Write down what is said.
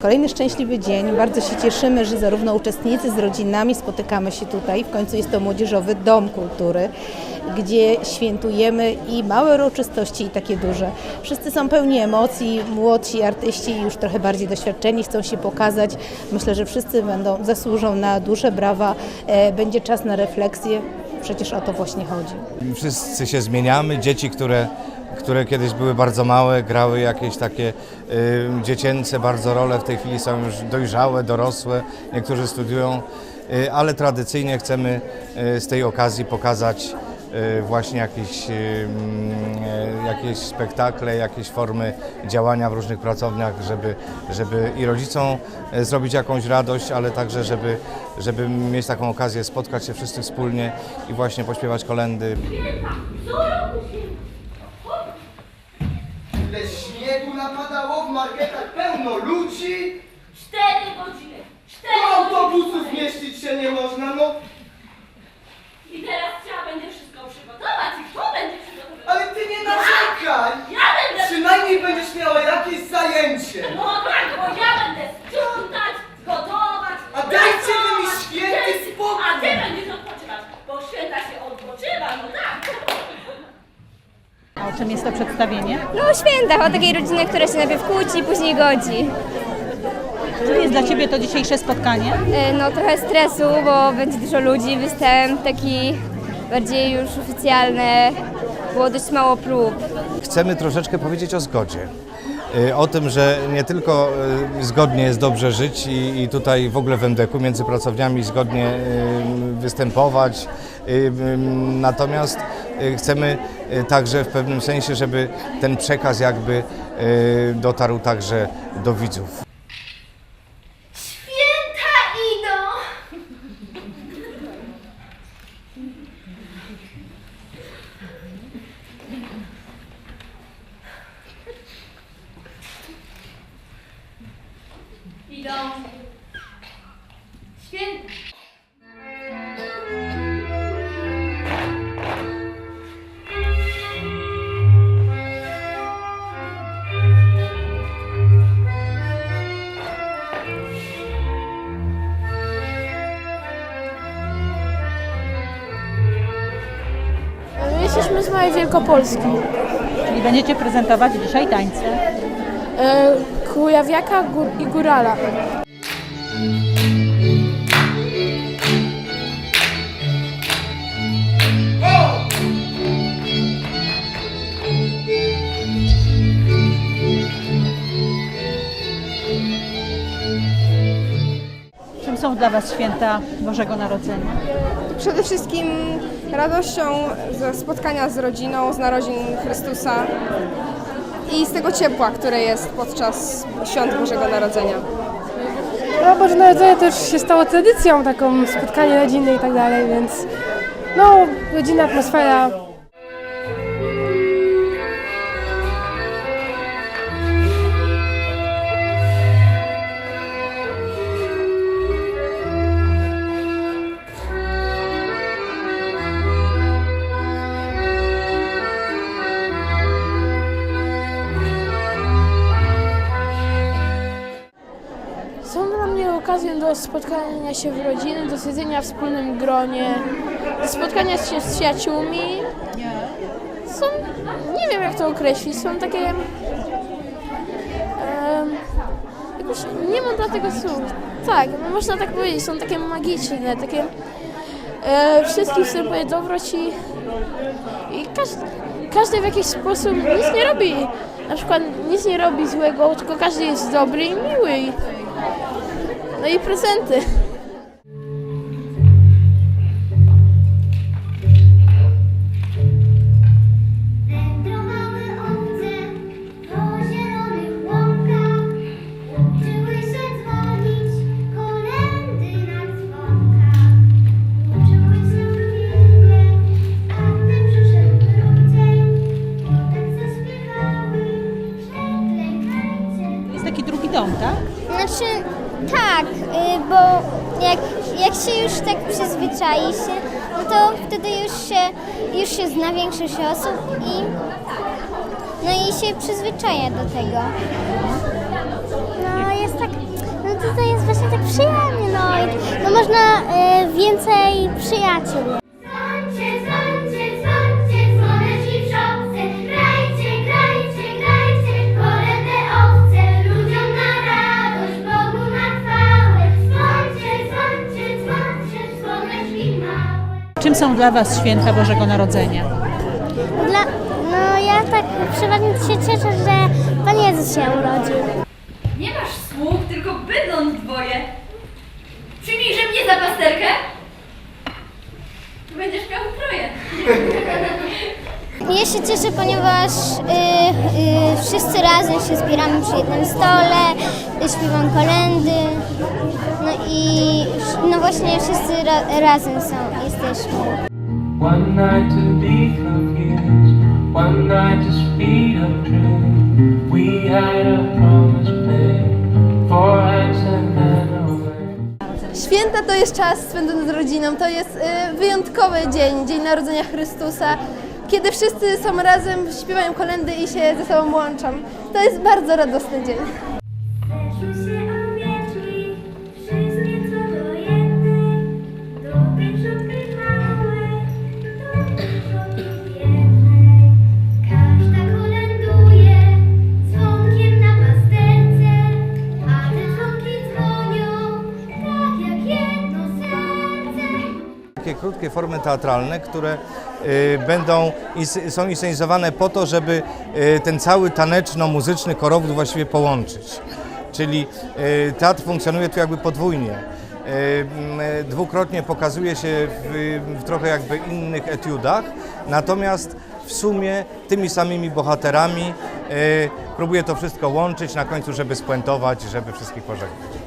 Kolejny szczęśliwy dzień. Bardzo się cieszymy, że zarówno uczestnicy z rodzinami spotykamy się tutaj. W końcu jest to Młodzieżowy Dom Kultury, gdzie świętujemy i małe uroczystości, i takie duże. Wszyscy są pełni emocji, młodsi artyści już trochę bardziej doświadczeni, chcą się pokazać. Myślę, że wszyscy będą, zasłużą na duże brawa. E, Będzie czas na refleksję. Przecież o to właśnie chodzi. Wszyscy się zmieniamy. Dzieci, które, które kiedyś były bardzo małe, grały jakieś takie y, dziecięce bardzo role, w tej chwili są już dojrzałe, dorosłe, niektórzy studiują, y, ale tradycyjnie chcemy y, z tej okazji pokazać y, właśnie jakieś, y, mm, y, jakieś spektakle, jakieś formy działania w różnych pracowniach, żeby, żeby i rodzicom y, zrobić jakąś radość, ale także, żeby, żeby mieć taką okazję spotkać się wszyscy wspólnie i właśnie pośpiewać kolendy. Ile śniegu napadało w marketach, pełno ludzi. Cztery godziny! Do Cztery autobusów godziny! mieścić się nie można, no. I teraz trzeba będzie wszystko przygotować. I kto będzie przygotowywał? Ale ty nie narzekaj. Ja będę... Przynajmniej będziesz miała jakieś zajęcie. No tak, bo ja będę sprzątać, gotować... A dajcie pracować, wy mi święty kręcić. spokój. A ty będziesz odpoczywać, bo święta się odpoczywa, no tak. A o czym jest to przedstawienie? No o świętach, o takiej rodzinie, która się najpierw kłóci, później godzi. Czym jest dla Ciebie to dzisiejsze spotkanie? E, No trochę stresu, bo będzie dużo ludzi, występ taki bardziej już oficjalny, było dość mało prób. Chcemy troszeczkę powiedzieć o zgodzie. Y, O tym, że nie tylko y, zgodnie jest dobrze żyć i, i tutaj w ogóle w MDK między pracowniami zgodnie y, występować, y, y, natomiast y, chcemy także w pewnym sensie, żeby ten przekaz jakby y, dotarł także do widzów. Święta idą! Idą. Święta. Z Małej Wielkopolski. Czyli będziecie prezentować dzisiaj tańce. E, Kujawiaka gór, i Górala. Czym są dla Was święta Bożego Narodzenia? Przede wszystkim radością ze spotkania z rodziną, z narodzin Chrystusa i z tego ciepła, które jest podczas świąt Bożego Narodzenia. No Boże Narodzenie to już się stało tradycją, taką spotkanie rodziny i tak dalej, więc no rodzinna atmosfera. Mnie okazją do spotkania się w rodzinie, do siedzenia w wspólnym gronie, do spotkania się z przyjaciółmi. Są, nie wiem jak to określić, są takie... em, jakoś nie mam dla tego słów. Tak, można tak powiedzieć, są takie magiczne, takie... E, wszystkich wstępuje dobroć i, i każdy, każdy w jakiś sposób nic nie robi. Na przykład nic nie robi złego, tylko każdy jest dobry i miły. I, no bo jak, jak się już tak przyzwyczai się, no to wtedy już się, już się zna większość osób i, no i się przyzwyczaja do tego. No jest tak, no to, to jest właśnie tak przyjemnie, no, no można y, więcej przyjaciół. Czym są dla Was święta Bożego Narodzenia? Dla, no ja tak przeważnie się cieszę, że Pan Jezus się urodził. Nie masz sług, tylko bydląt dwoje. Przyjmijże mnie za pasterkę? Będziesz miał troje. Ja się cieszę, ponieważ y, y, wszyscy razem się zbieramy przy jednym stole, y, śpiewam kolendy. No i no właśnie wszyscy ra, razem są, jesteśmy. One night to be confused, one night to speed up. We had a promise made for hands and then. Święta to jest czas spędzony z rodziną, to jest y, wyjątkowy dzień, Dzień Narodzenia Chrystusa, kiedy wszyscy są razem, śpiewają kolendy i się ze sobą łączą. To jest bardzo radosny dzień. Krótkie formy teatralne, które y, będą są inscenizowane po to, żeby y, ten cały taneczno-muzyczny korowód właściwie połączyć. Czyli y, teatr funkcjonuje tu jakby podwójnie. Dwukrotnie pokazuje się w, w trochę jakby innych etiudach, natomiast w sumie tymi samymi bohaterami próbuje to wszystko łączyć na końcu, żeby spuentować, żeby wszystkich pożegnać.